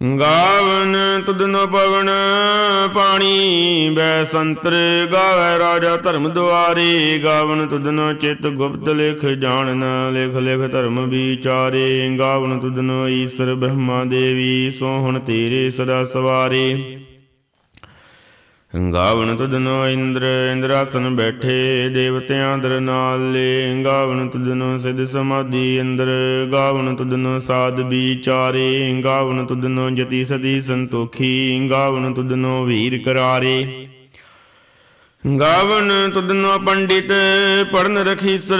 ਗਾਵਨ ਤੁਧਨੋ ਪਵਨ ਪਾਣੀ ਬੈ ਸੰਤਰ ਗਾਵੇ ਰਾਜਾ ਧਰਮ ਦੁਆਰੇ। ਗਾਵਨ ਤੁਧਨੋ ਚਿਤ ਗੁਪਤ ਲਿਖ ਜਾਣਨ ਲਿਖ ਲਿਖ ਧਰਮ ਵਿਚਾਰੇ। ਗਾਵਨ ਤੁਧਨੋ ਈਸ਼ਰ ਬ੍ਰਹਮਾ ਦੇਵੀ ਸੋਹਣ ਤੇਰੇ ਸਦਾ ਸਵਾਰੇ। ਗਾਵਨ ਤੁਧਨੋ ਇੰਦਰ, ਇੰਦਰਾਸਨ ਬੈਠੇ ਦੇਵਤਿਆਂ ਦਰ ਨਾਲੇ ਗਾਵਨ ਤੁਧਨੋ ਸਿਧ ਸਮਾਧੀ ਅੰਦਰ, ਗਾਵਨ ਤੁਧਨੋ ਸਾਧ ਵਿਚਾਰੇ। ਗਾਵਨ ਤੁਧਨੋ ਜਤੀ ਸਦੀ ਸੰਤੋਖੀ ਗਾਵਣ ਤੁਧਨੋ ਵੀਰ ਕਰਾਰੇ। ਗਾਵਨ ਤੁਧਨੋ ਪੰਡਿਤ ਪੜਨ ਰਖੀਸਰ,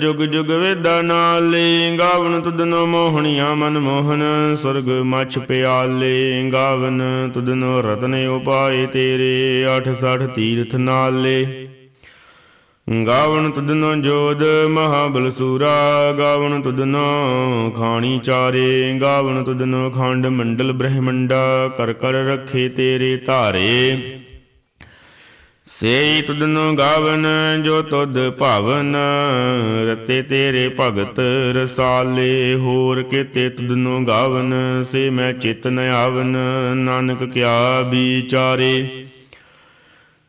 ਜੁਗ ਜੁਗ ਵੇਦਾ ਨਾਲੇ। ਗਾਵਨ ਤੁਧਨੋ ਮੋਹਣੀਆਂ ਮਨ ਮੋਹਨ, ਸੁਰਗ ਮਛ ਪਿਆਲੇ। ਗਾਵਨ ਤੁਧਨੋ ਰਤਨ ਉਪਾਏ ਤੇਰੇ 86 ਤੀਰਥ ਨਾਲੇ। ਗਾਵਨ ਤੁਧਨੋ ਜੋਦ ਮਹਾਬਲ ਸੂਰਾ, ਗਾਵਨ ਤੁਧਨੋ ਖਾਣੀ ਚਾਰੇ। ਗਾਵਨ ਤੁਧਨੋ ਖੰਡ ਮੰਡਲ ਬ੍ਰਹਮੰਡਾ, ਕਰ ਕਰ ਰੱਖੇ ਤੇਰੇ ਧਾਰੇ। ਸੇਈ ਤੁਧਨੋ ਗਾਵਨ, ਜੋ ਤੁਧ ਭਾਵਨ। ਰਤੇ ਤੇਰੇ ਭਗਤ ਰਸਾਲੇ, ਹੋਰ ਕਿਤੇ ਤੁਧਨੋ ਗਾਵਨ, ਸੇ ਮੈਂ ਚਿਤ ਨ ਆਵਨ। ਨਾਨਕ ਕਿਆ ਵਿਚਾਰੇ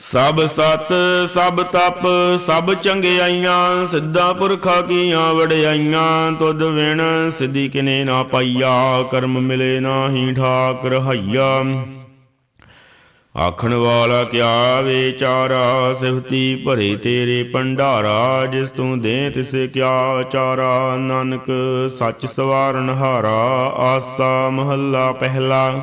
ਸਭ ਸਤ, ਸਭ ਤਪ, ਸਭ ਚੰਗਿਆਈਆਂ, ਸਿੱਧਾ ਪੁਰਖਾ ਕੀਆਂ ਵਡਿਆਈਆਂ, ਤੁਧ ਵਿਣ ਸਿੱਧੀ ਕਿਨੇ ਨਾ ਪਾਈਆ, ਕਰਮ ਮਿਲੇ ਨਾਹੀ ਠਾਕ ਰਹਾਈਆ ਆਖਣ ਵਾਲਾ ਕਿਆ ਵਿਚਾਰਾ ਸਿਫਤੀ ਭਰੇ ਤੇਰੇ ਭੰਡਾਰਾ, ਜਿਸ ਤੂੰ ਦੇ ਤਿਸ ਕਿਆ ਚਾਰਾ, ਨਾਨਕ ਸੱਚ ਸਵਾਰਨ ਹਾਰਾ, ਆਸਾ ਮਹੱਲਾ ਪਹਿਲਾ।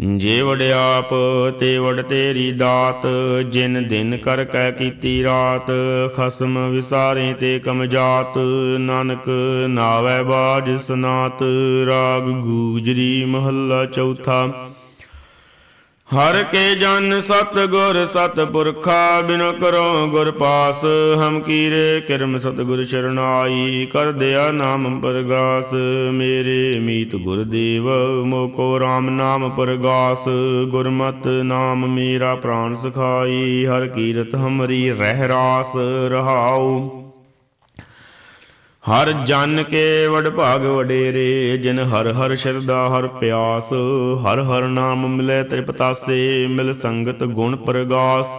ਜੇ ਵਡਿਆਪ ਤੇ ਵੜ ਤੇਰੀ ਦਾਤ, ਜਿਨ ਦਿਨ ਕਰ ਕੈ ਕੀਤੀ ਰਾਤ, ਖਸਮ ਵਿਸਾਰੇ ਤੇ ਕਮ ਜਾਤ ਨਾਨਕ ਨਾਵੈ ਬਾਜ ਸਨਾਤ, ਰਾਗ ਗੂਜਰੀ ਮਹੱਲਾ ਚੌਥਾ। ਹਰ ਕੇ ਜਨ ਸਤ ਗੁਰ ਸਤ ਪੁਰਖਾ ਬਿਨ ਕਰੋ ਗੁਰ ਪਾਸ, ਹਮ ਕੀਰੇ ਕਿਰਮ ਸਤ ਗੁਰ ਸ਼ਰਨਾਈ, ਕਰ ਦਿਆ ਨਾਮ ਪਰਗਾਸ, ਮੇਰੇ ਮੀਤ ਗੁਰਦੇਵ ਮੋਕੋ RAM ਨਾਮ ਪਰਗਾਸ, ਗੁਰਮਤ ਨਾਮ ਮੇਰਾ ਪ੍ਰਾਨ ਸਖਾਈ, ਹਰ ਕੀਰਤ ਹਮਰੀ ਰਹਿ ਰਾਸ ਰਹਾਉ। ਹਰ ਜਨ ਕੇ ਵਡ ਭਾਗ ਵਡੇਰੇ, ਜਿਨ ਹਰ ਹਰ ਸ਼ਰਦਾ ਹਰ ਪਿਆਸ, ਹਰ ਹਰ ਨਾਮ ਮਿਲੇ ਤ੍ਰਿਪਤਾਸੇ, ਮਿਲ ਸੰਗਤ ਗੁਣ ਪ੍ਰਗਾਸ।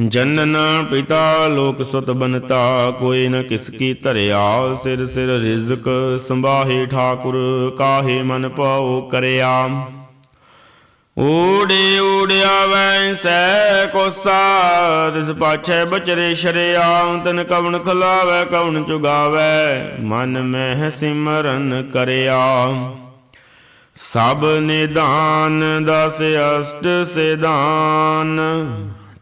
ਜਨਨ ਪਿਤਾ ਲੋਕ ਸੁਤ ਬਨਤਾ, ਕੋਈ ਨ ਕਿਸ ਕੀ ਧਰਿਆ, ਸਿਰ ਸਿਰ ਰਿਜ਼ਕ ਸੰਭਾਹੇ ਠਾਕੁਰ, ਕਾਹੇ ਮਨ ਪਾਉ ਕਰਿਆ। ਊੜੇ ਊੜਿਆ ਵੈ ਸੈ ਕੋਸਾ, ਤਿਸ ਪਾਛੈ ਬਚਰੇ ਸ਼ਰਿਆ, ਤਨ ਕਵਣ ਖਲਾਵੈ, ਕਵਣ ਚੁਗਾਵੈ, ਮਨ ਮਹਿ ਸਿਮਰਨ ਕਰਿਆ। ਸਭ ਨਿਦਾਨ, ਦਸ ਅਸ਼ਟ ਸਿਦਾਨ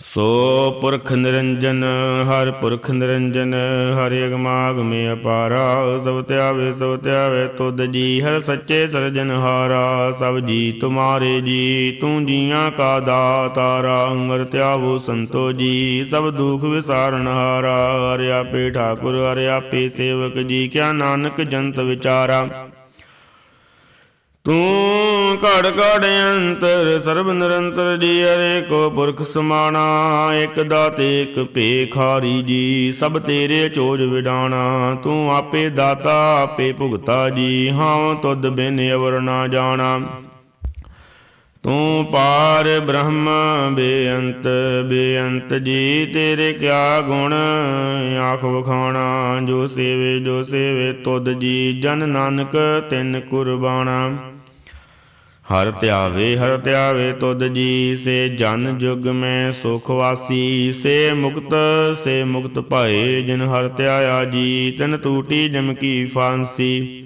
ਸੋ ਪੁਰਖ ਨਿਰੰਜਨ, ਹਰ ਪੁਰਖ ਨਿਰੰਜਨ, ਹਰਿ ਅਗਮਾਗਮੇ ਅਪਾਰਾ, ਸਭ ਧਿਆਵੇ ਸਭ ਧਿਆਵੇ ਤੁਧ ਜੀ, ਹਰ ਸੱਚੇ ਸਰਜਨਹਾਰਾ ਸਭ ਜੀ ਤੁਮਾਰੇ ਜੀ, ਤੂੰ ਜੀਆਂ ਕਾ ਦਾਤਾਰਾ ਹਰ ਧਿਆਵੋ ਸੰਤੋ ਜੀ, ਸਭ ਦੁਖ ਵਿਸਾਰਨਹਾਰਾ ਹਰਿ ਆਪੇ ਠਾਕੁਰ, ਹਰਿ ਆਪੇ ਸੇਵਕ ਜੀ, ਕਿਆ ਨਾਨਕ ਜੰਤ ਵਿਚਾਰਾ। ਤੂੰ ਘੜ ਘੜ ਅੰਤਰ, ਸਰਬ ਨਿਰੰਤਰ ਜੀ ਹਰੇ ਕੋ ਪੁਰਖ ਸਮਾਣਾ, ਇਕ ਦਾਤੇ, ਇਕ ਭੇਖਾਰੀ ਜੀ, ਸਭ ਤੇਰੇ ਚੋਜ ਵਿਡਾਣਾ। ਤੂੰ ਆਪੇ ਦਾਤਾ, ਆਪੇ ਭੁਗਤਾ ਜੀ ਹਾਂ ਤੁਧ ਬਿਨ ਅਵਰ ਨਾ ਜਾਣਾ। ਤੂੰ ਪਾਰ ਬ੍ਰਹਮ, ਬੇਅੰਤ ਬੇਅੰਤ ਜੀ, ਤੇਰੇ ਕਿਆ ਗੁਣ ਆਖ ਵਖਾਣਾ। ਜੋ ਸੇਵੇ ਜੋ ਸੇਵੇ ਤੁਧ ਜੀ, ਜਨ ਨਾਨਕ ਤਿੰਨ ਕੁਰਬਾਨਾ ਹਰ ਧਿਆਵੇ ਹਰ ਧਿਆਵੇ ਤੁਧ ਜੀ, ਸੇ ਜਨ ਜੁਗ ਮੈਂ ਸੁਖ ਵਾਸੀ, ਸੇ ਮੁਕਤ ਸੇ ਮੁਕਤ ਭਏ, ਜਿਨ ਹਰ ਧਿਆਇਆ ਜੀ, ਤਨ ਟੂਟੀ ਜਮ ਕੀ ਫਾਂਸੀ।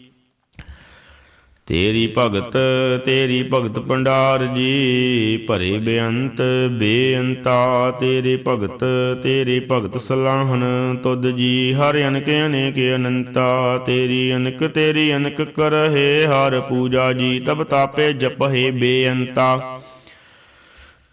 ਤੇਰੀ ਭਗਤ ਤੇਰੀ ਭਗਤ ਭੰਡਾਰ ਜੀ, ਭਰੇ ਬੇਅੰਤ, ਬੇਅੰਤਾ ਤੇਰੇ ਭਗਤ ਤੇਰੇ ਭਗਤ ਸਲਾਹਨ ਤੁਧ ਜੀ ਹਰ ਅਨਕ, ਅਨੇਕ ਅਨੰਤਾ ਤੇਰੀ ਅਨਕ ਤੇਰੀ ਅਨਕ ਕਰਹਿ ਹਰ ਪੂਜਾ ਜੀ, ਤਬ ਤਾਪੇ ਜਪਹਿ ਬੇਅੰਤਾ।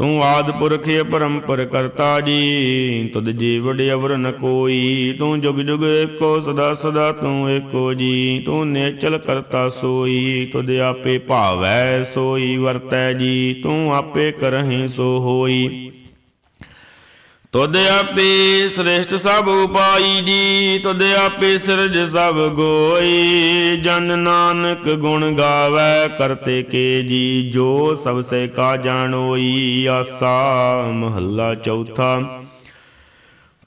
ਤੂੰ ਆਦ ਪੁਰਖ ਪਰੰਪਰ ਕਰਤਾ ਜੀ, ਤੁਧ ਜੀ ਵਡ ਅਵਰ ਨ ਕੋਈ, ਤੂੰ ਜੁਗ ਜੁਗ ਏਕੋ ਸਦਾ ਸਦਾ ਤੂੰ ਏਕੋ ਜੀ, ਤੂੰ ਨੇਚਲ ਕਰਤਾ ਸੋਈ, ਤੁਧ ਆਪੇ ਭਾਵੈ ਸੋਈ ਵਰਤੈ ਜੀ, ਤੂੰ ਆਪੇ ਕਰਹਿ ਸੋ ਹੋਈ। ਤੁਧ ਆਪੇ ਸ੍ਰੇਸ਼ਟ ਸਭ ਉਪਾਈ ਜੀ, ਤੁਧ ਆਪੇ ਸਿਰਜ ਸਭ ਗੋਈ। ਜਨ ਨਾਨਕ ਗੁਣ ਗਾਵੇ, ਕਰਤੇ ਕੇ ਜੀ, ਜੋ ਸਭ ਸੇ ਕਾ ਜਾਣੋਈ। ਆਸਾ ਮਹੱਲਾ ਚੌਥਾ।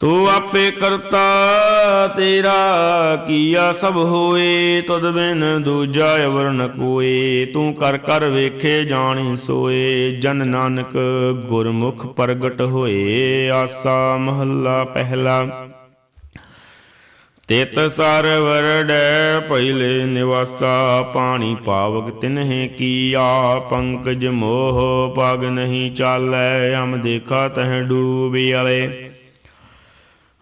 ਤੂੰ ਆਪੇ ਕਰਤਾ, ਤੇਰਾ ਕੀਆ ਸਭ ਹੋਏ, ਤੁਧ ਬਿਨ ਦੂਜਾ ਅਵਰ ਨ ਕੋਏ। ਤੂੰ ਕਰ ਕਰ ਵੇਖੇ ਜਾਣੀ ਸੋਏ, ਜਨ ਨਾਨਕ ਗੁਰਮੁਖ ਪ੍ਰਗਟ ਹੋਏ। ਆਸਾ ਮਹੱਲਾ ਪਹਿਲਾ। ਤਿਤ ਸਰ ਵਰੜੈ ਪਹਿਲੇ ਨਿਵਾਸਾ, ਪਾਣੀ ਪਾਵਕ ਤਿਨਹਿ ਕੀਆ। ਪੰਕਜ ਮੋਹ ਪਗ ਨਹੀਂ ਚਾਲੈ ਹਮ ਦੇਖਾ ਤਹ ਡੂਬਿਆਲੇ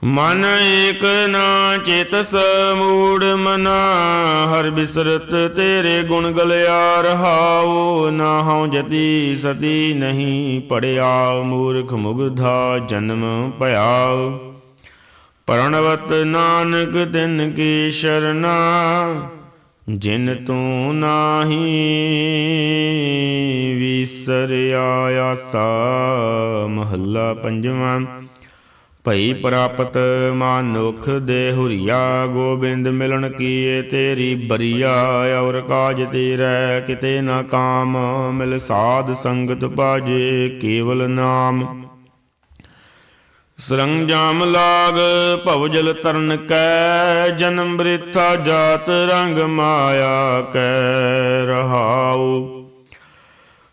ਮਨ ਏਕ ਨਾ ਚੇਤਸ ਮੂੜ ਮਨਾ, ਹਰ ਬਿਸਰਤ ਤੇਰੇ ਗੁਣ ਗਲਿਆ ਰਹਾਉ ਨਾ ਹਉ ਜਤੀ ਸਤੀ ਨਹੀਂ ਪੜਿਆ, ਮੂਰਖ ਮੁਗਧਾ ਜਨਮ ਭਇਆ। ਪਰਣਵਤ ਨਾਨਕ ਤਿਨ ਕੀ ਸ਼ਰਨਾ ਜਿਨ ਤੂੰ ਨਾਹੀ ਵਿਸਰਿਆ ਆਸਾ, ਮਹੱਲਾ ਪੰਜਵਾਂ। ਭਈ ਪ੍ਰਾਪਤ ਮਾਨੁਖ ਦੇ ਹੁਰੀਆ ਗੋਬਿੰਦ ਮਿਲਣ ਕੀਏ ਤੇਰੀ ਬਰੀਆ ਔਰ ਕਾਜ ਤੇਰਾ ਕਿਤੇ ਨਾ ਕਾਮ ਮਿਲ ਸਾਧ ਸੰਗਤ ਪਾਜੇ ਕੇਵਲ ਨਾਮ। ਸਰੰਜਾਮ ਲਾਗ ਭਵਜਲ ਤਰਨ ਕੈ ਜਨਮ ਬ੍ਰਿਥਾ ਜਾਤ ਰੰਗ ਮਾਇਆ ਕੈ ਰਹਾਉ।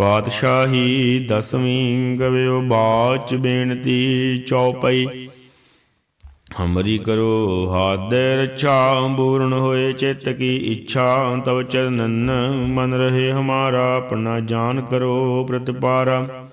ਪਾਤਸ਼ਾਹੀ ਦਸਵੀਂ ਗਵਿਓ ਬਾਚ ਬੇਨਤੀ ਚੌਪਈ। ਹਮਰੀ ਕਰੋ ਹਾਦੈ ਰਛਾ ਪੂਰਨ ਹੋਏ ਚਿੱਤ ਕੀ ਇੱਛਾ, ਤਵ ਚਰਨਨ ਮਨ ਰਹੇ ਹਮਾਰਾ, ਆਪਣਾ ਜਾਨ ਕਰੋ ਪ੍ਰਤਪਾਰਾ।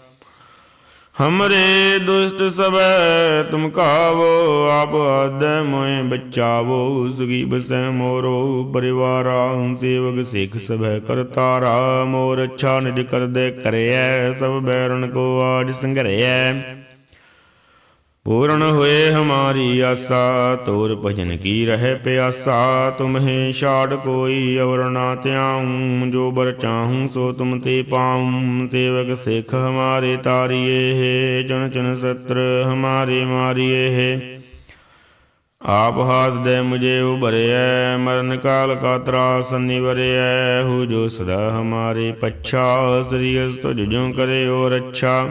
ਹਮਰੇ ਦੁਸ਼ਟ ਸਭੈ ਤੁਮ ਕਾਵੋ ਆਪ ਆਦੈ ਮੋਏ ਬਚਾਵੋ ਸੁਗੀ ਬਸੈ ਮੋਰੋ ਪਰਿਵਾਰਾ ਸੇਵਕ ਸਿੱਖ ਸਭੈ ਕਰਤਾਰਾ ਮੋਰ ਅੱਛਾ ਨਿਜ ਕਰਦੇ ਕਰਿਐ ਸਭ ਬੈਰਨ ਕੋ ਆਜ ਸੰਘਰਿਐ ਪੂਰਨ ਹੋਏ ਹਮਾਰੀ ਆਸਾ, ਤੋਰ ਭਜਨ ਕੀ ਰਹਿ ਪਿਆਸਾ? ਤੁਮਹੇ ਛਾੜ ਕੋਈ ਅਵਰ ਨਾ ਧਿਆਉ, ਜੋ ਬਰ ਚਾਹੂੰ ਸੋ ਤੁਮ ਤੇ ਪਾਉ। ਸੇਵਕ ਸਿੱਖ ਹਮਾਰੇ ਤਾਰੀਏ ਹੈ, ਜਨ ਜਨ ਸਤਰ ਹਮਾਰੇ ਮਾਰੀਏ ਹੈ। ਆਪ ਹਾਥ ਦੇ ਮੁਝੇ ਉਭਰਿਐ, ਮਰਨ ਕਾਲ ਕਾ ਤਰਾਸ ਨਿਵਰਿਐ। ਹੂ ਜੋ ਸਦਾ ਹਮਾਰੇ ਪੱਛਾ, ਸ੍ਰੀ ਅਸ ਤੁਝ ਜੋ ਕਰੇ ਓ ਰੱਛਾ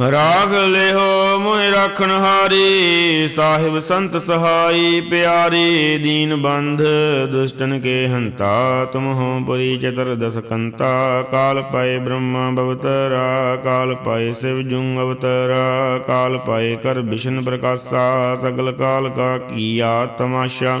ਰਾਗ ਲਿਓ ਮੋਹਿ ਰਾਖਣ ਹਾਰੀ, ਸਾਹਿਬ ਸੰਤ ਸਹਾਈ ਪਿਆਰੀ, ਦੀਨ ਬੰਧ ਦੁਸ਼ਟਨ ਕੇ ਹੰਤਾ, ਤੁਮ ਹੋ ਪੁਰੀ ਚਤਰ ਦਸ ਕੰਤਾ, ਕਾਲ ਪਾਏ ਬ੍ਰਹਮਾ ਬਵਤਰਾ, ਕਾਲ ਪਾਏ ਸਿਵ ਜੁੰ ਅਵਤਰਾ, ਕਾਲ ਪਾਏ ਕਰ ਵਿਸ਼ਨ ਪ੍ਰਕਾਸ਼ਾ, ਸਗਲ ਕਾਲ ਕਾ ਕੀਆ ਤਮਾਸ਼ਾ।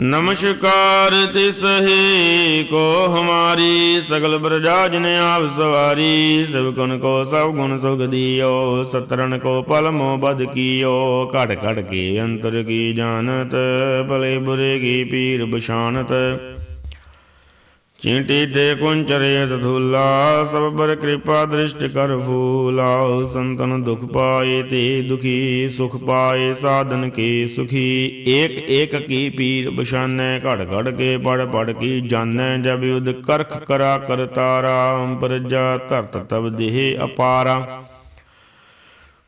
ਨਮਸਕਾਰ ਤਿਸਹੀ ਕੋ ਹਮਾਰੀ ਸਗਲ ਬਰਜਾ ਜਿਨ ਆਪ ਸਵਾਰੀ ਸਭ ਗੁਣ ਕੋ ਸਭ ਗੁਣ ਸੁਖ ਦਿਓ ਸਤਰਨ ਕੋ ਪਲ ਮੋ ਬਦ ਕੀਓ ਘਟ ਘਟ ਕੇ ਅੰਤਰ ਕੀ ਜਾਣਤ, ਭਲੇ ਬੁਰੇ ਕੀ ਪੀਰ ਬਸ਼ਾਨਤ ਚੀਂਟੀ ਤੇ ਕੁੰਚਰੇ ਸਧੂਲਾ ਸਬਰ ਕਿਰਪਾ ਦ੍ਰਿਸ਼ਟ ਕਰ ਫੂਲਾ। ਸੰਤਨ ਦੁਖ ਪਾਏ ਤੇ ਦੁਖੀ, ਸੁਖ ਪਾਏ ਸਾਧਨ ਕੇ ਸੁਖੀ। ਏਕ ਏਕ ਕੀ ਪੀਰ ਬਸ਼ਾਨੈ, ਘੜ ਘੜ ਕੇ ਪੜ ਪੜ ਕੀ ਜਾਣੈ, ਜਬ ਉਦ ਕਰਖ ਕਰਾ ਕਰਤਾਰਾ ਪ੍ਰਜਾ ਧਰਤ ਤਬ ਦੇਹ ਅਪਾਰਾ।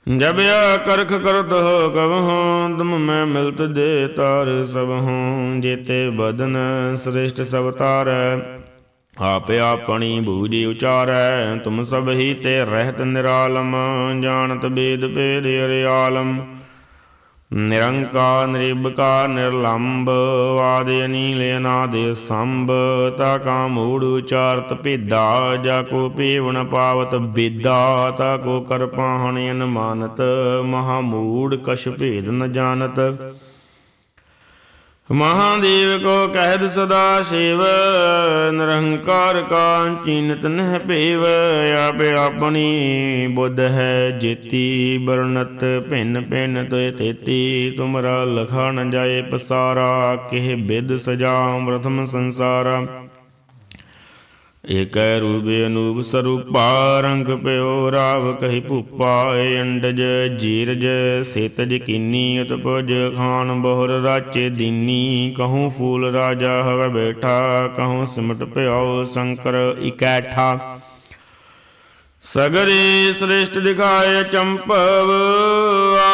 ਜਬ ਆ ਕਰਖ ਕਰਤ ਹੋ ਕਵਹੋਂ ਤੁਮ ਮੈਂ ਮਿਲਤ ਦੇ ਤਾਰ ਸਭ ਹੂੰ, ਜੇਤੇ ਬਦਨ ਸ੍ਰੇਸ਼ਟ ਸਭ ਤਾਰੈ। ਆਪੇ ਆਪਣੀ ਬੂਝੀ ਉਚਾਰੈ, ਤੁਮ ਸਭ ਹੀ ਤੇ ਰਹਿਤ ਨਿਰਾਲਮ, ਜਾਣਤ ਬੇਦ ਭੇਦ ਅਰਿਆਲਮ। ਨਿਰੰਕਾਰ, ਨਿਰਭਕਾਰ ਨਿਰਲੰਭ ਆਦ ਅਨੀਲ ਅਨਾਦ ਸੰਭ, ਤਾ ਕਾ ਮੂੜ ਉਚਾਰਤ ਭੇਦਾ, ਜਾ ਕੋ ਪੇਵਨ ਪਾਵਤ ਬੇਦਾ, ਤਾ ਕੋ ਕਰ ਪਾਹਣ ਅਨਮਾਨਤ, ਮਹਾ ਮੂੜ ਕਛ ਭੇਦ ਨ ਜਾਣਤ। ਮਹਾਦੇਵ ਕੋ ਕਹਿਦ ਸਦਾ ਸ਼ਿਵ ਨਿਰਹੰਕਾਰ ਕਾ ਚੀਨਤ ਨਹਿ ਭੇਵ, ਆਪੇ ਆਪਣੀ ਬੁੱਧ ਹੈ ਜੇਤੀ, ਬਰਨਤ ਭਿੰਨ ਭਿੰਨ ਤੋਏ ਤੇਤੀ, ਤੁਮਰਾ ਲਖਾ ਨ ਜਾਏ ਪਸਾਰਾ, ਕਿਹ ਬਿਦ ਸਜਾ ਪ੍ਰਥਮ ਸੰਸਾਰਾ। ਏਕੈ ਰੂਪੇ ਅਨੂਪ ਸਰੂਪਾ, ਰੰਗ ਪਿਓ ਰਾਵ ਕਹੀ ਭੂਪਾ, ਏ ਅੰਡਜ ਜੀਰਜ ਸੇਤਜ ਕੀਨੀ, ਉਤਪਜ ਖਾਨ ਬਹੁਰ ਰਾਚੇ ਦੀਨੀ, ਕਹੂੰ ਫੂਲ ਰਾਜਾ ਹਵ ਬੈਠਾ, ਕਹੂੰ ਸਿਮਟ ਪਿਓ ਸ਼ੰਕਰ ਇਕੈਠਾ। ਸਗਰੇ ਸ੍ਰੇਸ਼ਟ ਦਿਖਾਏ ਚੰਪਵ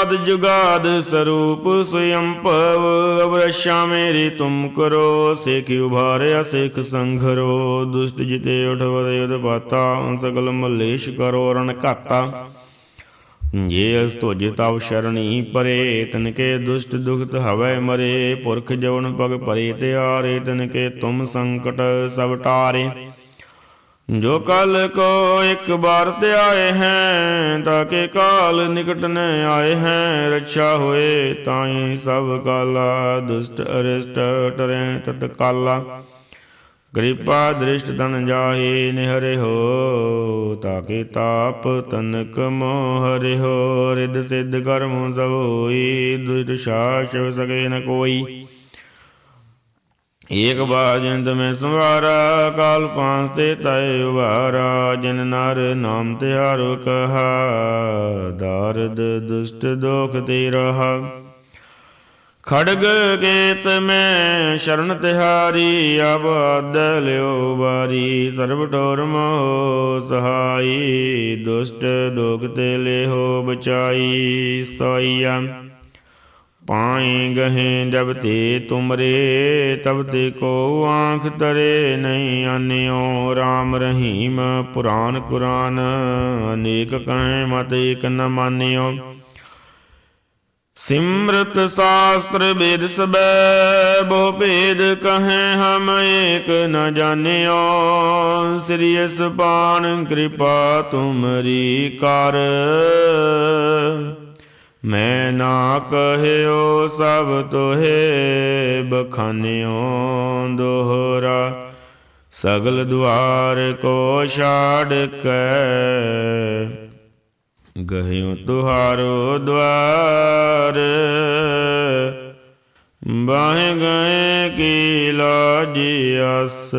ਆਦ ਜੁਗਾਦ ਸਰੂਪ ਸੁਯੰਪਵ ਅਵਰਸ਼ਾ ਮੇਰੀ ਤੁਮ ਕਰੋ, ਸੇਖ ਉਭਾਰਿਆ ਸੇਖ ਸੰਘਰੋ ਦੁਸ਼ਟ ਜਿਤੇ ਉਠਵਦ ਯੁਧ ਪਾਤਾ ਸਗਲ ਮਲੇਸ਼ ਕਰੋ ਰਣ ਘਾਤਾ। ਜੇ ਅਸ ਤੁਜ ਤਵ ਸ਼ਰਣੀ ਪਰੇ ਤਨ ਕੇ ਦੁਸ਼ਟ ਦੁਖਤ ਹਵੈ ਮਰੇ, ਪੁਰਖ ਜਵਨ ਪਗ ਪਰੇ ਤਿਆਰੇ ਤਨ ਕੇ ਤੁਮ ਸੰਕਟ ਸਭ ਟਾਰੇ। ਜੋ ਕਲ ਕੋ ਇੱਕ ਬਾਰ ਤੇ ਆਏ ਹੈ ਤਾਕੇ ਕਾਲ ਨਿਕਟ ਨ ਆਏ ਹੈ, ਰੱਛਾ ਹੋਏ ਤਾਈ ਸਭ ਕਾਲਾ, ਦੁਸ਼ਟ ਅਰਿਸ਼ਟ ਟਰੈ ਤਤ ਕਾਲਾ। ਕਿਰਪਾ ਦ੍ਰਿਸ਼ਟ ਤਨ ਜਾਹੇ ਨਿਹਰੇ ਹੋ ਤਾਕੇ ਤਾਪ ਤਨਕ ਮੋਹ ਹਰਿ ਹੋ ਰਿਦ ਸਿਧ ਕਰਮ ਸਭ ਹੋਈ, ਦੁਸ਼ਟ ਸ਼ਾਸਵ ਸਕੇ ਨ ਕੋਈ। ਏਕ ਬਾਜੰਤ ਮੈਂ ਸੰਵਾਰਾ, ਕਾਲ ਪਾਂਸ ਤੇ ਤੈ ਉਵਾਰਾ ਜਨ ਨਰ ਨਾਮ ਤਿਹਾਰੋ ਕਹਾ, ਦਾਰਦ ਦੁਸ਼ਟ ਦੋਖ ਤੇ ਰਹਾ ਖੜਗ ਕੇਤ ਮੈਂ ਸ਼ਰਨ ਤਿਹਾਰੀ ਅਬ ਲਿਓ ਵਾਰੀ ਸਰਬ ਟੋਰ ਮੋ ਸਹਾਈ, ਦੁਸ਼ਟ ਦੋਖ ਤੇ ਲਿਹੋ ਬਚਾਈ, ਸੋਈਆ। ਪਾਏ ਗਹੇ ਜਬ ਤੇ ਤੁਮਰੇ, ਤਬ ਤੇ ਕੋ ਆਂਖ ਤਰੇ ਨਹੀਂ ਆਨਿਓ। RAM ਰਹੀਮ ਪੁਰਾਨ ਕੁਰਾਨ, ਅਨੇਕ ਕਹੇ ਮਤ ਇਕ ਨ ਮਾਨਿਓ। ਸਿਮਰਤ ਸ਼ਾਸਤਰ ਵੇਦ ਸਬੈ, ਬਹੁ ਭੇਦ ਕਹੇ ਹਮ ਏਕ ਨ ਜਾਣਿਓ। ਸ੍ਰੀ ਅਸਪਾਨ ਕਿਰਪਾ ਤੁਮਰੀ ਕਰ। ਮੈਂ ਨਾ ਕਹਿਓ ਸਭ ਤੋਹੇ, ਬਖਾਨਿਓ ਦੋਹਰਾ। ਸਗਲ ਦੁਆਰ ਕੋ ਛਾੜ ਕੇ। ਗਹਿਓ ਤੁਹਾਰੋ ਦਵਾਰ ਬਾਹੇ ਗਏ ਕੀ ਲਾਜੀ ਅਸ।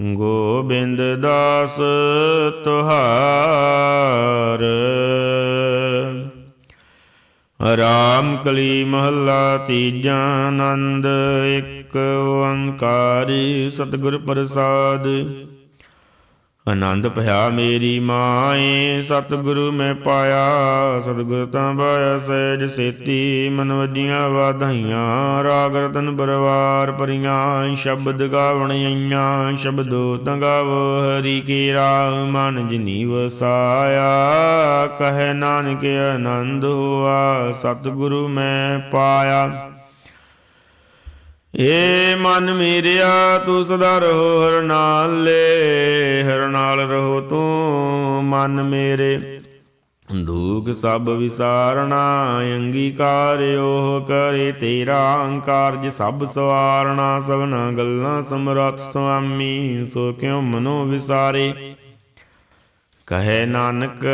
ਗੋਬਿੰਦ ਦਾਸ ਤੁਹਾਰ। ਰਾਮ ਕਲੀ ਮਹੱਲਾ ਤੀਜਾ ਆਨੰਦ ਇੱਕ ਓੰਕਾਰੀ ਸਤਿਗੁਰ ਪ੍ਰਸਾਦ। ਆਨੰਦ ਭਇਆ ਮੇਰੀ ਮਾਏ, ਸਤਿਗੁਰੂ ਮੈਂ ਪਾਇਆ। ਸਤਿਗੁਰ ਤਾਂ ਬਾਇਆ ਸਹਿਜ ਸੇਤੀ, ਮਨ ਵਜੀਆਂ ਵਾਧਾਈਆਂ, ਰਾਗ ਰਤਨ ਪਰਵਾਰ ਪਰੀਆਂ ਸ਼ਬਦ ਗਾਵਣ ਆਈਆਂ, ਸ਼ਬਦੋ ਤੰਗਾਵੋ ਹਰੀ ਕੀ ਰਾਹ, ਮਨ ਜਿਨੀ ਵਸਾਇਆ ਕਹੇ ਨਾਨਕ ਆਨੰਦ ਹੋਆ, ਸਤਿਗੁਰੂ ਮੈਂ ਪਾਇਆ। ਏ ਮਨ ਮੇਰਿਆ, ਤੂੰ ਸਦਾ ਰਹੋ ਹਰ ਨਾਲੇ, ਹਰ ਨਾਲ ਰਹੋ ਤੂੰ ਮਨ ਮੇਰੇ। ਦੁਖ ਸਭ ਵਿਸਾਰਣਾ, ਅੰਗੀਕਾਰ ਉਹ ਕਰੇ ਤੇਰਾ ਅੰਕਾਰਜ ਸਭ ਸਵਾਰਣਾ, ਸਭਨਾ ਗੱਲਾਂ ਸਮਰੱਥ ਸੁਆਮੀ, ਸੋ ਕਿਉ ਮਨੋ ਵਿਸਾਰੇ? ਕਹੇ ਨਾਨਕ,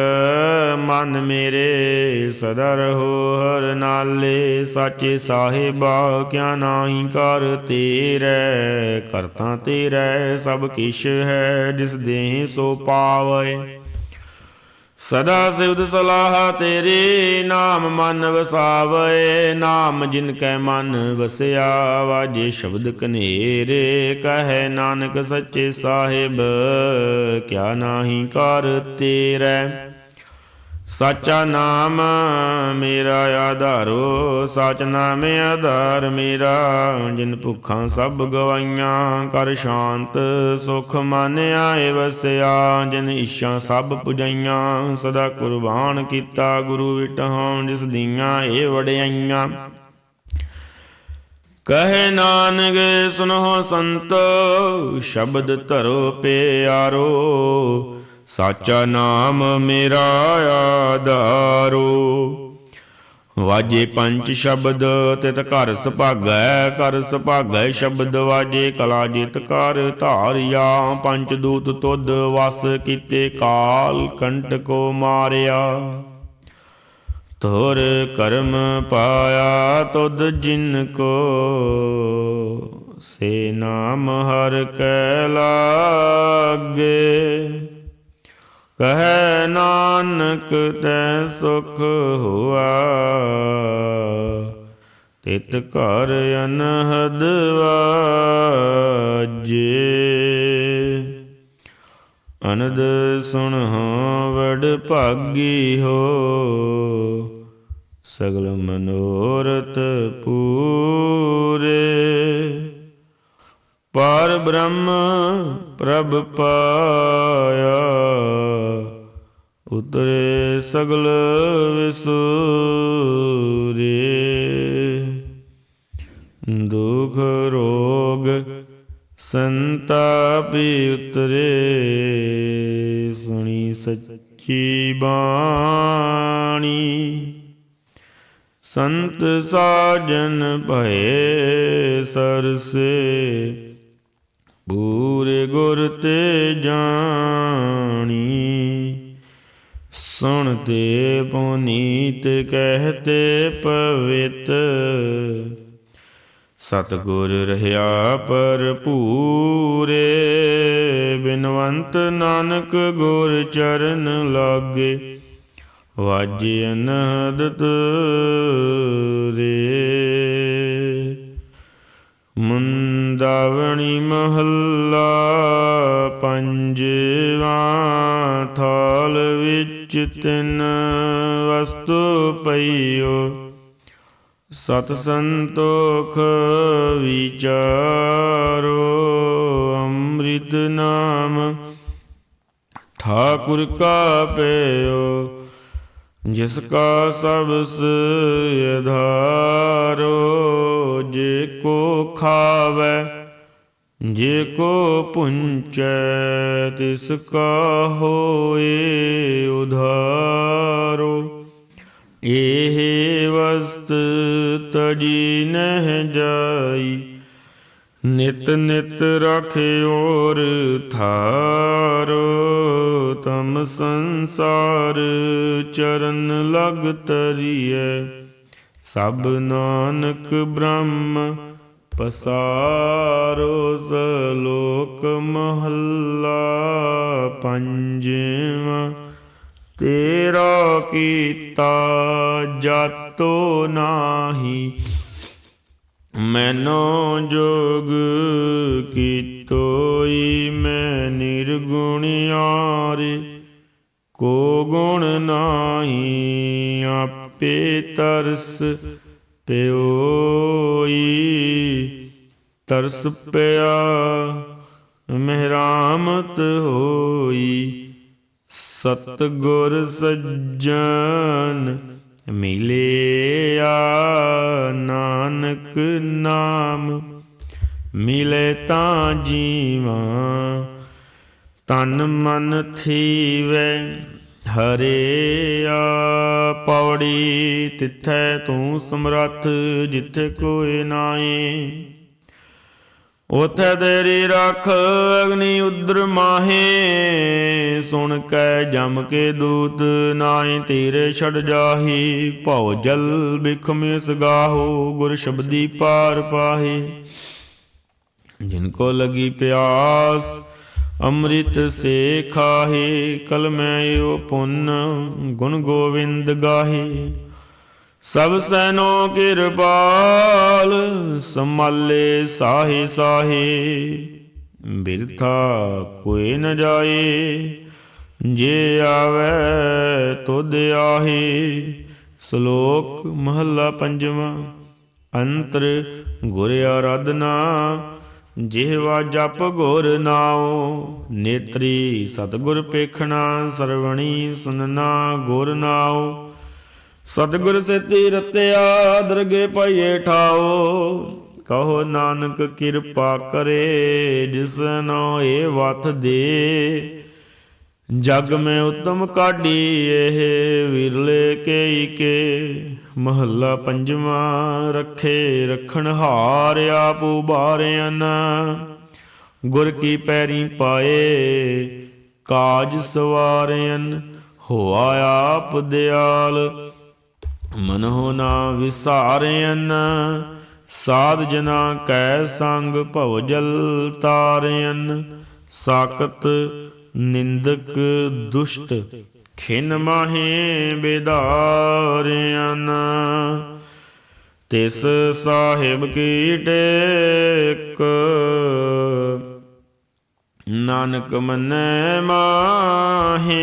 ਮਨ ਮੇਰੇ ਸਦਾ ਰਹੋ ਹਰ ਨਾਲੇ, ਸਾਚੇ ਸਾਹਿਬਾ ਕਿਆ ਨਾਹੀ ਕਰ ਤੇਰੇ, ਕਰਤਾ ਤੇਰੇ ਸਭ ਕਿਛ ਹੈ, ਜਿਸ ਦੇਹ ਸੋ ਪਾਵੇ। ਸਦਾ ਸਿਵਦ ਸਲਾਹ ਤੇਰੇ ਨਾਮ ਮਨ ਵਸਾਵੇ, ਨਾਮ ਜਿਨ ਕੈ ਮਨ ਵਸਿਆ ਵਾਜੇ ਸ਼ਬਦ ਕਨੇਰੇ ਕਹੈ ਨਾਨਕ ਸੱਚੇ ਸਾਹਿਬ, ਕਿਆ ਨਾਹੀ ਕਰ ਤੇਰੇ। ਸਾਚਾ ਨਾਮ ਮੇਰਾ ਆਧਾਰੋ, ਸਾਚ ਨਾਮ ਆਧਾਰ ਮੇਰਾ। ਜਿਨ ਭੁੱਖਾਂ ਸਭ ਗਵਾਈਆਂ, ਕਰ ਸ਼ਾਂਤ ਸੁਖ ਮਨ ਆਏ ਵਸਿਆ। ਜਿਨ ਇੱਛਾ ਸਭ ਪੁਜਾਈਆਂ, ਸਦਾ ਕੁਰਬਾਨ ਕੀਤਾ ਗੁਰੂ ਵਿਟਹਾਂ ਜਿਸ ਦੀਆਂ ਏ ਵਡਿਆਈਆਂ। ਕਹੇ ਨਾਨਕ, ਸੁਨੋ ਸੰਤੋ, ਸ਼ਬਦ ਧਰੋ ਪਿਆਰੋ। ਸਾਚਾ ਨਾਮ ਮੇਰਾ ਆਧਾਰੋ। ਵਾਜੇ ਪੰਜ ਸ਼ਬਦ ਤਿਤ ਘਰ ਸੁਭਾਗੈ ਕਰ ਸੁਭਾਗੈ ਸ਼ਬਦ ਵਾਜੇ ਕਲਾ ਜਿਤ ਕਰ ਧਾਰਿਆ। ਪੰਜ ਦੂਤ ਤੁਧ ਵਸ ਕੀਤੇ ਕਾਲ ਕੰਟ ਕੋ ਮਾਰਿਆ। ਤੋਰ ਕਰਮ ਪਾਇਆ ਤੁਧ ਜਿਨ ਕੋ। ਸੇ ਨਾਮ ਹਰ ਕੈ ਲਾਗੇ। ਕਹੈ ਨਾਨਕ ਤੈ ਸੁਖ ਹੁਆ। ਤਿਤ ਘਰ ਅਨਹਦ ਵਾਜੇ। ਅਨੰਦ ਸੁਣ ਵਡ ਭਾਗੀ ਹੋ। ਸਗਲ ਮਨੋਰਥ ਪੂਰੇ। ਪਰ ਬ੍ਰਹਮ ਪ੍ਰਭ ਪਾਇਆ, ਉਤਰੇ ਸਗਲ ਵਿਸੂਰੇ। ਦੁਖ ਰੋਗ ਸੰਤਾਪੀ ਉਤਰੇ, ਸੁਣੀ ਸੱਚੀ ਬਾਣੀ। ਸੰਤ ਸਾਜਨ ਭਏ ਸਰਸੇ ਪੂਰੇ ਗੁਰ ਤੇ ਜਾਣੀ। ਸੁਣਤੇ ਪੁਨੀਤ ਕਹਤੇ ਪਵਿੱਤ। ਸਤਗੁਰ ਰਹਾ ਭਰਪੂਰੇ, ਬਿਨਵੰਤ ਨਾਨਕ ਗੁਰ ਚਰਨ ਲਾਗੇ। ਵਾਜੇ ਅਨਹਦ ਰੇ। ਮੁੰਦਾਵਣੀ ਮਹੱਲਾ ਪੰਜਵਾ ਥਾਲ ਵਿੱਚ ਤਿੰਨ ਵਸਤੂ ਪਈਓ। ਸਤ ਸੰਤੋਖ ਵਿਚਾਰੋ ਅੰਮ੍ਰਿਤ ਨਾਮ। ਠਾਕੁਰ ਕਾ ਪਇਓ ਜਿਸ ਕਾ ਸਬਸ ਅਧਾਰੋ ਜੇ ਕੋ ਖਾਵੇ, ਜੇ ਕੋ ਪੁੰਚੈ, ਤਿਸ ਕਾ ਹੋਏ ਉਧਾਰੋ। ਇਹ ਵਸਤ ਤਜੀ ਨਹਿ ਜਾਈ ਨਿਤ ਨਿਤ ਰਖਿਓਰ ਥਾਰੋ, ਤਮ ਸੰਸਾਰ ਚਰਨ ਲਗ ਤਰੀਐ। ਸਭ ਨਾਨਕ ਬ੍ਰਹਮ ਪਸਾਰੋ, ਸਲੋਕ ਮਹੱਲਾ ਪੰਜਵਾ। ਤੇਰਾ ਕੀਤਾ ਜਾਤੋ ਨਾਹੀ ਮੈਨੋ ਜੋਗ ਕੀਤੋਈ, ਮੈਂ ਨਿਰਗੁਣਿਆਰੇ ਕੋ ਗੁਣ ਨਾਹੀ ਆਪੇ ਤਰਸ ਪਿਓਈ। ਤਰਸ ਪਿਆ, ਮਹਿਰਾਮਤ ਹੋਈ ਸਤ ਗੁਰ ਸੱਜਣ ਮਿਲਿਆ ਨਾਨਕ ਨਾਮ, ਮਿਲੇ ਤਾਂ ਜੀਵਾਂ। ਤਨ ਮਨ ਥੀਵੈ ਹਰਿਆ ਪੌੜੀ ਤਿੱਥੈ ਤੂੰ ਸਮਰੱਥ ਜਿੱਥੇ ਕੋਈ ਨਾਏ ਉਥੇ ਤੇਰੀ ਰੱਖ ਅਗਨੀ ਉਦਰ ਮਾਹੇ, ਸੁਣ ਕੈ ਜਮ ਕੇ ਦੂਤ ਨਾਹੀ, ਤੇਰੇ ਛੜ ਜਾਹੀ, ਭਉ ਜਲ ਬਿਖਮਿਸ ਗਾਹੋ, ਗੁਰ ਸ਼ਬਦੀ ਪਾਰ ਪਾਹੇ। ਜਿਨ ਕੋ ਲਗੀ ਪਿਆਸ, ਅੰਮ੍ਰਿਤ ਸੇ ਖਾਹੇ, ਕਲ ਮੈਂ ਓ ਪੁੰਨ ਗੁਣ ਗੋਵਿੰਦ ਗਾਹੇ। ਸਭ ਸੈਨੋ ਕਿਰਪਾਲ ਸੰਮਾਲੇ ਸਾਹੇ ਸਾਹੇ। ਬਿਰਥਾ ਕੋਈ ਨ ਜਾਏ, ਜੇ ਆਵੇ ਤੁਧ ਆਹੇ। ਸ਼ਲੋਕ ਮਹੱਲਾ ਪੰਜਵਾਂ, ਅੰਤਰ ਗੁਰ ਆਰਾਧਨਾ। ਜਿਹਵਾ ਜਪ ਗੁਰ ਨਾਉ, ਨੇਤਰੀ ਸਤਗੁਰ ਪੇਖਣਾ, ਸਰਵਣੀ ਸੁਨਣਾ ਗੁਰ ਨਾਉ। ਸਤਿਗੁਰ ਸੇਤੀ ਰਤਿਆ ਦਰਗੇ ਪਾਈਏ ਠਾਓ, ਕਹੋ ਨਾਨਕ ਕਿਰਪਾ ਕਰੇ ਜਿਸਨੋ ਇਹ ਵਤ ਦੇ। ਜਗ ਮੈਂ ਉਤਮ ਕਾਢੀ ਇਹ ਵਿਰਲੇ ਕੇਈ ਕੇ, ਮਹੱਲਾ ਪੰਜਵਾਂ ਰੱਖੇ ਰਖਣ ਹਾਰ ਆਪ ਉਬਾਰਿਆਨ ਗੁਰ ਕੀ ਪੈਰੀ ਪਾਏ, ਕਾਜ ਸਵਾਰਿਆਨ, ਹੋਆ ਆਪ ਦਿਆਲ। ਮਨਹੁ ਨਾ ਵਿਸਾਰਿਆਨ ਸਾਧ ਜਨਾ ਕੈ ਸੰਗ ਭਵਜਲ ਤਾਰਿਆਨ ਸਾਕਤ ਨਿੰਦਕ ਦੁਸ਼ਟ, ਖਿਨ ਮਾਹੇ ਬੇਦਾਰਿਆਨ ਤਿਸ ਸਾਹਿਬ ਕੀ ਟੇਕ, ਨਾਨਕ ਮਨੈ ਮਾਹੇ।